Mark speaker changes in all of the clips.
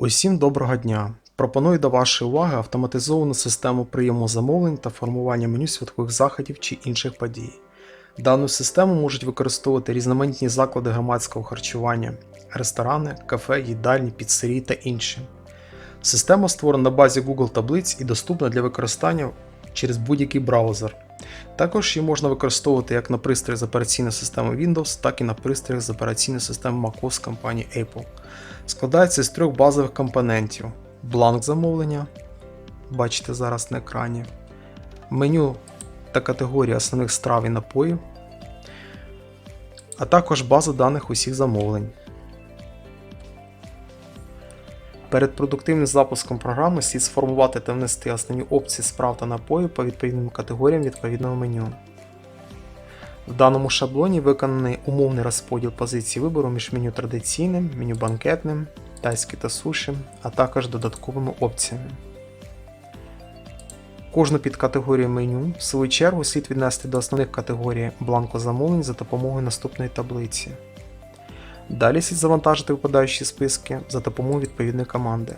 Speaker 1: Усім доброго дня! Пропоную до вашої уваги автоматизовану систему прийому замовлень та формування меню святкових заходів чи інших подій. Дану систему можуть використовувати різноманітні заклади громадського харчування, ресторани, кафе, їдальні, піцерії та інші. Система створена на базі Google таблиць і доступна для використання через будь-який браузер. Також її можна використовувати як на пристроях з операційною системою Windows, так і на пристроях з операційною системою macOS компанії Apple. Складається з трьох базових компонентів: бланк замовлення, бачите зараз на екрані, меню та категорія основних страв і напоїв, а також база даних усіх замовлень. Перед продуктивним запуском програми слід сформувати та внести основні опції справ та напоїв по відповідним категоріям відповідного меню. В даному шаблоні виконаний умовний розподіл позицій вибору між меню традиційним, меню банкетним, тайське та суші, а також додатковими опціями. Кожну підкатегорію меню, в свою чергу, слід віднести до основних категорій бланку замовлень за допомогою наступної таблиці. Далі слід завантажити випадаючі списки за допомогою відповідної команди.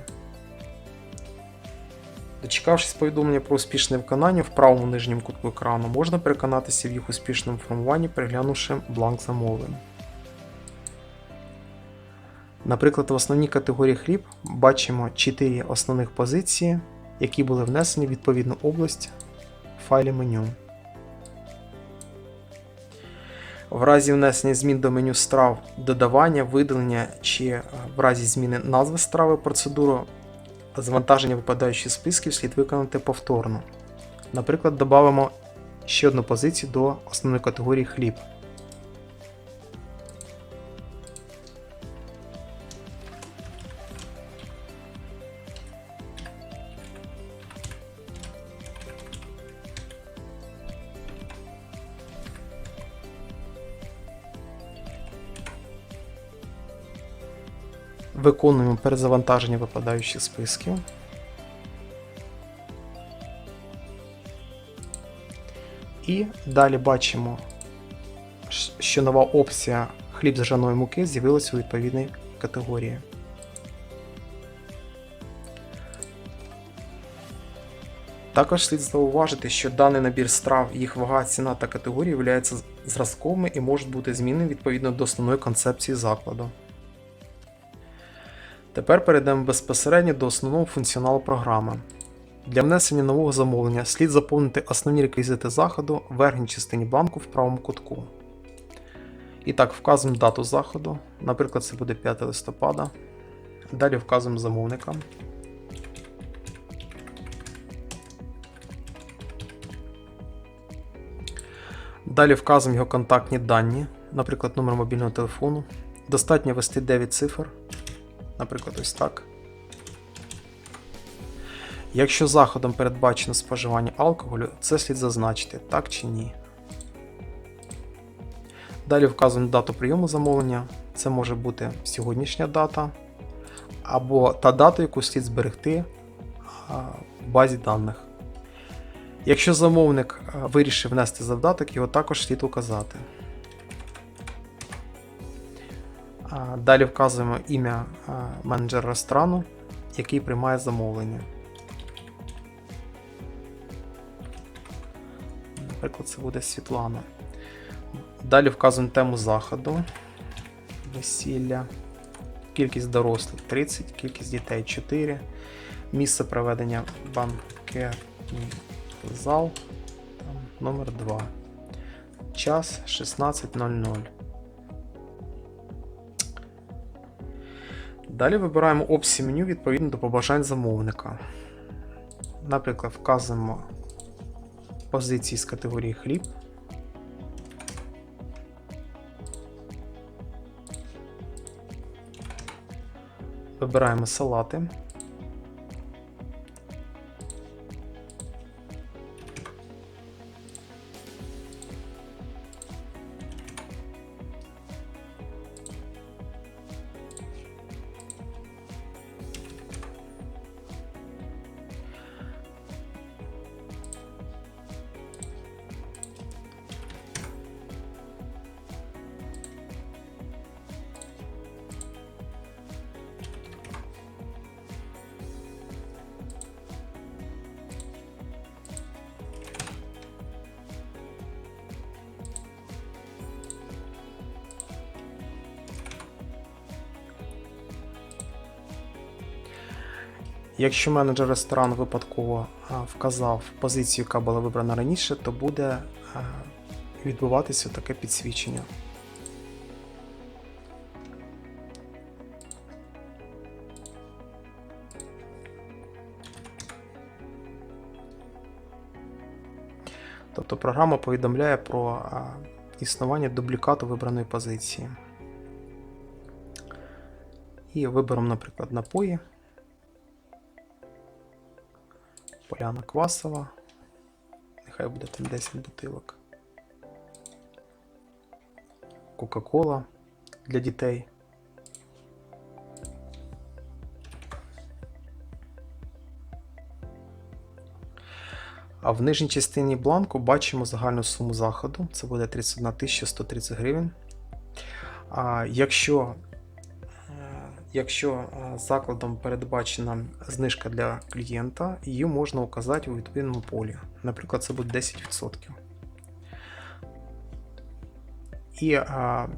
Speaker 1: Дочекавшись повідомлення про успішне виконання в правому нижньому кутку екрану, можна переконатися в їх успішному формуванні, переглянувши бланк замовлень. Наприклад, в основній категорії хліб бачимо 4 основних позиції, які були внесені в відповідну область в файлі меню. В разі внесення змін до меню страв, додавання, видалення чи е, в разі зміни назви страви процедуру завантаження випадаючих списків слід виконати повторно. Наприклад, додамо ще одну позицію до основної категорії хліб. Виконуємо перезавантаження випадаючих списків. І далі бачимо, що нова опція хліб з ржаної муки з'явилася у відповідній категорії. Також слід зауважити, що даний набір страв, їх вага, ціна та категорії являються зразковими і можуть бути змінені відповідно до основної концепції закладу. Тепер перейдемо безпосередньо до основного функціоналу програми. Для внесення нового замовлення слід заповнити основні реквізити заходу в верхній частині бланку в правому кутку. І так, вказуємо дату заходу, наприклад, це буде 5 листопада. Далі вказуємо замовника. Далі вказуємо його контактні дані, наприклад, номер мобільного телефону. Достатньо ввести 9 цифр наприклад, ось так. Якщо заходом передбачено споживання алкоголю, це слід зазначити, так чи ні. Далі вказуємо дату прийому замовлення. Це може бути сьогоднішня дата, або та дата, яку слід зберегти в базі даних. Якщо замовник вирішив внести завдаток, його також слід указати. Далі вказуємо ім'я менеджера ресторану, який приймає замовлення. Наприклад, це буде Світлана. Далі вказуємо тему заходу, весілля, кількість дорослих 30, кількість дітей 4, місце проведення банкетний зал, там, номер 2, час 16.00. Далі вибираємо опції меню відповідно до побажань замовника. Наприклад, вказуємо позиції з категорії хліб. Вибираємо салати. Якщо менеджер ресторану випадково вказав позицію, яка була вибрана раніше, то буде відбуватися таке підсвічення. Тобто програма повідомляє про існування дублікату вибраної позиції. І виберемо, наприклад, напої. Поляна квасова. Нехай буде там 10 бутилок. Кока-кола для дітей. А в нижній частині бланку бачимо загальну суму заходу. Це буде 31 130 гривень. А якщо Якщо е, закладом передбачена знижка для клієнта, її можна указати у відповідному полі. Наприклад, це буде 10%. І а,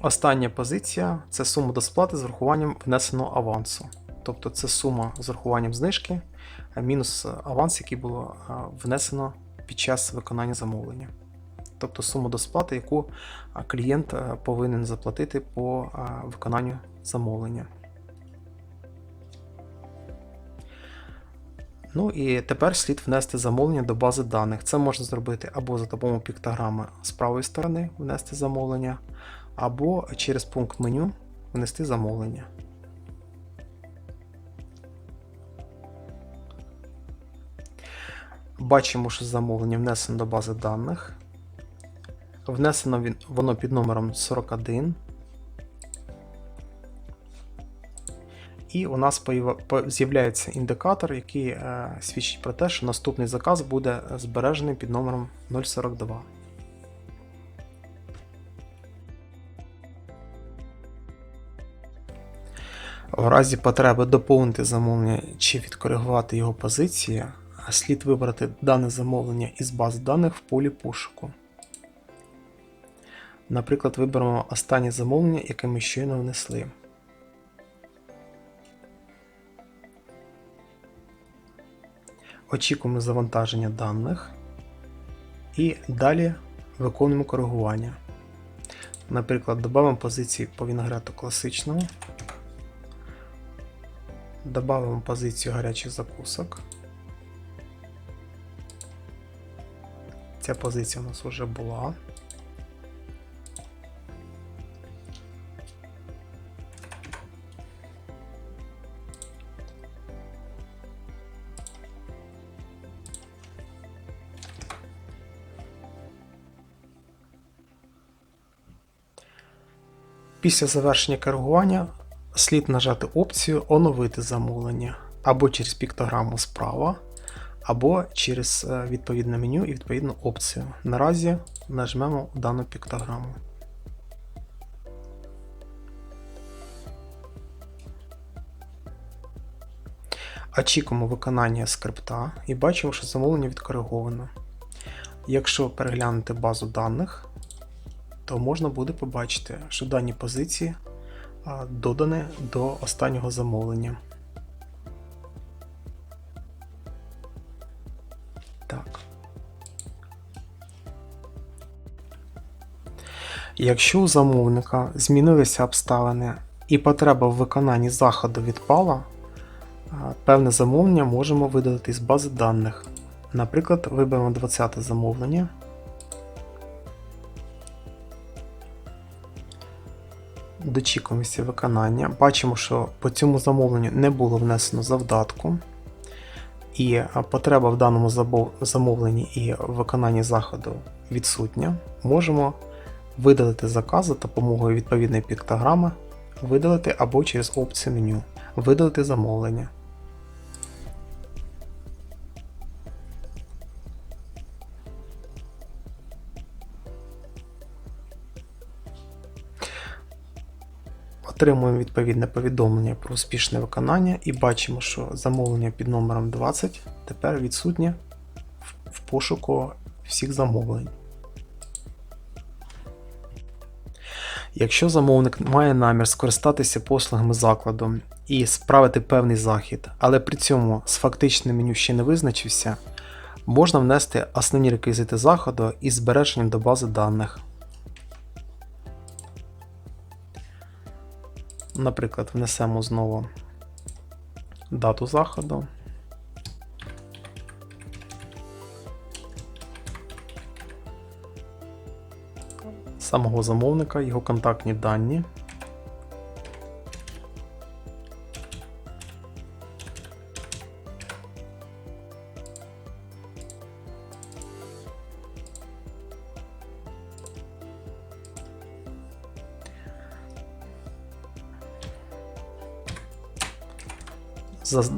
Speaker 1: остання позиція це сума до сплати з врахуванням внесеного авансу. Тобто це сума з врахуванням знижки, а мінус аванс, який було внесено під час виконання замовлення. Тобто суму до сплати, яку клієнт повинен заплатити по виконанню замовлення. Ну і тепер слід внести замовлення до бази даних. Це можна зробити або за допомогою піктограми з правої сторони внести замовлення, або через пункт меню внести замовлення. Бачимо, що замовлення внесено до бази даних. Внесено воно під номером 41. І у нас з'являється індикатор, який е, свідчить про те, що наступний заказ буде збережений під номером 042. В разі потреби доповнити замовлення чи відкоригувати його позиції, слід вибрати дане замовлення із бази даних в полі пошуку. Наприклад, виберемо останнє замовлення, яке ми щойно внесли. Очікуємо завантаження даних і далі виконуємо коригування. Наприклад, додамо позиції по віногрету класичному. Добавимо позицію гарячих закусок. Ця позиція у нас вже була. Після завершення коригування слід нажати опцію Оновити замовлення або через піктограму справа, або через е, відповідне меню і відповідну опцію. Наразі нажмемо дану піктограму. Очікуємо виконання скрипта і бачимо, що замовлення відкориговано. Якщо переглянути базу даних, то можна буде побачити, що дані позиції а, додані до останнього замовлення. Так. Якщо у замовника змінилися обставини і потреба в виконанні заходу відпала, певне замовлення можемо видалити з бази даних. Наприклад, виберемо 20 замовлення. Дочікуємося виконання. Бачимо, що по цьому замовленню не було внесено завдатку, і е, потреба в даному замовленні і виконанні заходу відсутня. Можемо видалити заказ за допомогою відповідної піктограми, видалити або через опцію меню, видалити замовлення. Отримуємо відповідне повідомлення про успішне виконання і бачимо, що замовлення під номером 20 тепер відсутнє в- пошуку всіх замовлень. Якщо замовник має намір скористатися послугами закладу і справити певний захід, але при цьому з фактичним меню ще не визначився, можна внести основні реквізити заходу із збереженням до бази даних. Наприклад, внесемо знову дату заходу. Самого замовника, його контактні дані.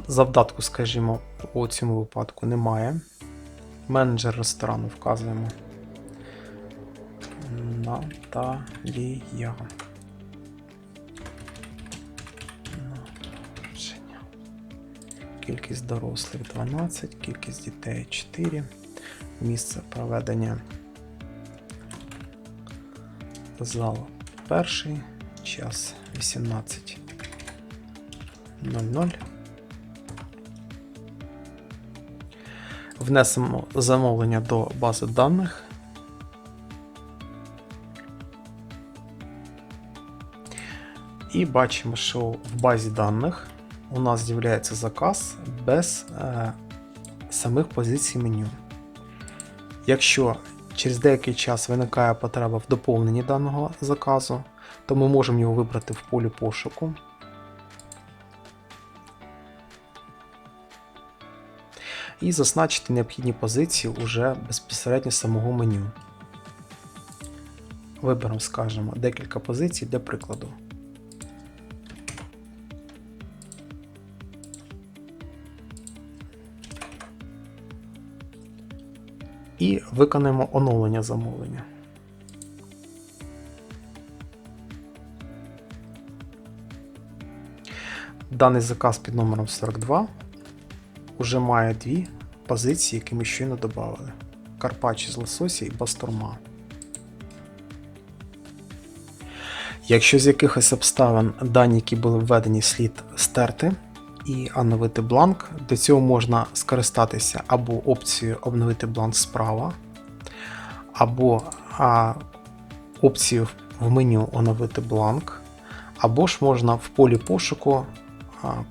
Speaker 1: Завдатку, скажімо, у цьому випадку немає. Менеджер ресторану вказуємо. Наталія. Кількість дорослих 12, кількість дітей 4. Місце проведення. Зал перший. Час 18.00. Внесемо замовлення до бази даних. І бачимо, що в базі даних у нас з'являється заказ без е, самих позицій меню. Якщо через деякий час виникає потреба в доповненні даного заказу, то ми можемо його вибрати в полі пошуку. І зазначити необхідні позиції уже безпосередньо з самого меню. Виберемо, скажімо, декілька позицій для прикладу. І виконаємо оновлення замовлення. Даний заказ під номером 42 уже має дві позиції, які ми щойно додали: Карпачі з лосося і бастурма. Якщо з якихось обставин дані, які були введені, слід стерти і оновити бланк, до цього можна скористатися або опцією обновити бланк справа, або а, опцією в меню оновити бланк, або ж можна в полі пошуку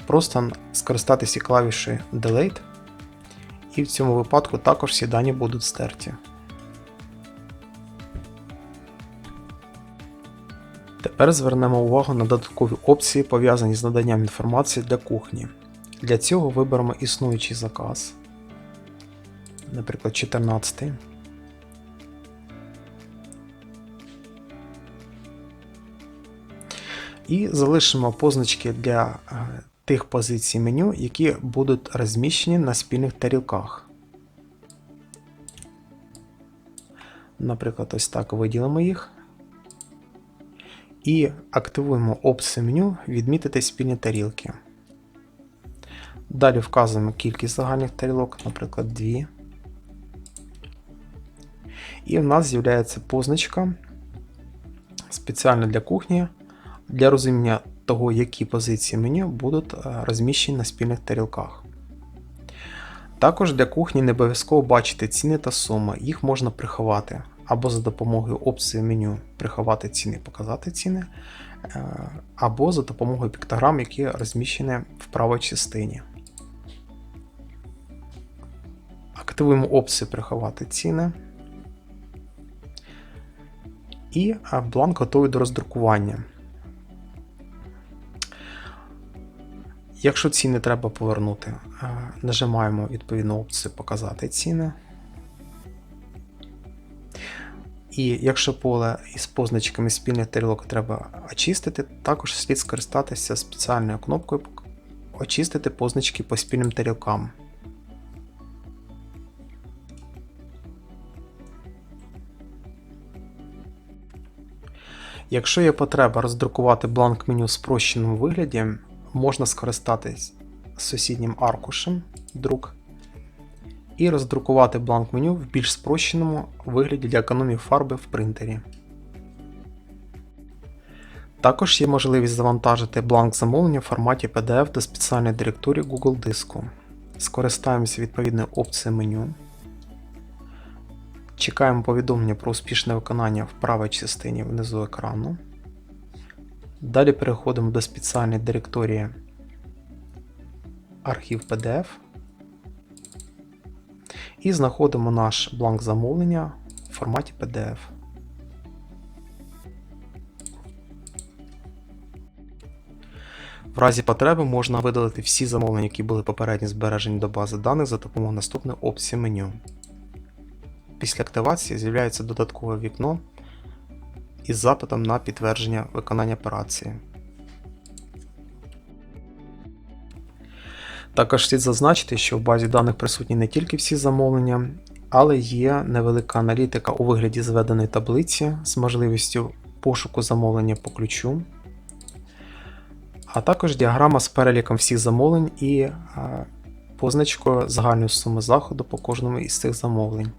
Speaker 1: просто скористатися клавішею Delete, і в цьому випадку також всі дані будуть стерті. Тепер звернемо увагу на додаткові опції, пов'язані з наданням інформації для кухні. Для цього виберемо існуючий заказ, наприклад, 14. І залишимо позначки для е, тих позицій меню, які будуть розміщені на спільних тарілках. Наприклад, ось так виділимо їх. І активуємо опцію меню Відмітити спільні тарілки. Далі вказуємо кількість загальних тарілок, наприклад, 2. І в нас з'являється позначка спеціально для кухні для розуміння того, які позиції меню будуть е, розміщені на спільних тарілках. Також для кухні не обов'язково бачити ціни та суми, їх можна приховати або за допомогою опції меню приховати ціни, показати ціни, е, або за допомогою піктограм, які розміщені в правій частині. Активуємо опцію приховати ціни. І е, бланк готовий до роздрукування. Якщо ціни треба повернути, е, нажимаємо відповідну опцію Показати ціни. І якщо поле із позначками спільних тарілок треба очистити, також слід скористатися спеціальною кнопкою Очистити позначки по спільним тарілкам. Якщо є потреба роздрукувати бланк меню в спрощеному вигляді, можна скористатись сусіднім аркушем друк і роздрукувати бланк меню в більш спрощеному вигляді для економії фарби в принтері. Також є можливість завантажити бланк замовлення в форматі PDF до спеціальної директорії Google диску. Скористаємося відповідною опцією меню. Чекаємо повідомлення про успішне виконання в правій частині внизу екрану. Далі переходимо до спеціальної директорії архів PDF і знаходимо наш бланк замовлення в форматі PDF. В разі потреби можна видалити всі замовлення, які були попередньо збережені до бази даних за допомогою наступної опції меню. Після активації з'являється додаткове вікно із запитом на підтвердження виконання операції. Також слід зазначити, що в базі даних присутні не тільки всі замовлення, але є невелика аналітика у вигляді зведеної таблиці з можливістю пошуку замовлення по ключу, а також діаграма з переліком всіх замовлень і позначкою загальної суми заходу по кожному із цих замовлень.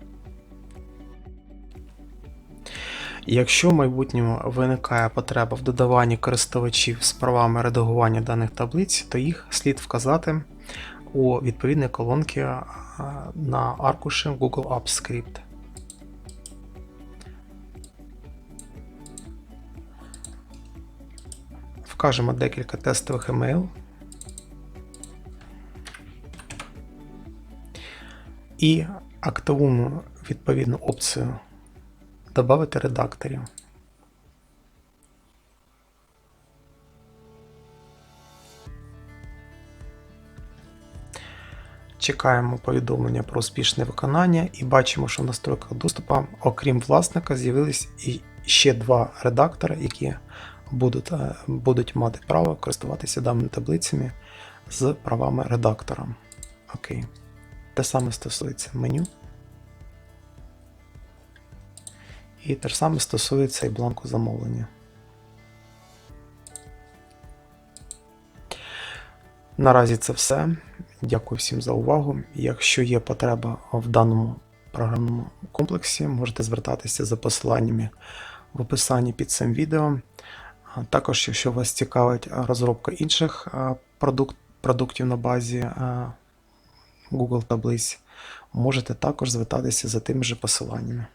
Speaker 1: Якщо в майбутньому виникає потреба в додаванні користувачів з правами редагування даних таблиць, то їх слід вказати у відповідній колонці а, на аркуші Google Apps Script. Вкажемо декілька тестових email. І активуємо відповідну опцію Добавити редакторів. Чекаємо повідомлення про успішне виконання і бачимо, що в настройках доступу, окрім власника, з'явились і ще два редактори, які будуть, е, будуть мати право користуватися даними таблицями з правами редактора. Окей. Те саме стосується меню. І те ж саме стосується і бланку замовлення. Наразі це все. Дякую всім за увагу. Якщо є потреба в даному програмному комплексі, можете звертатися за посиланнями в описанні під цим відео. Також, якщо вас цікавить розробка інших а, продук- продуктів на базі Google таблиць, можете також звертатися за тими же посиланнями.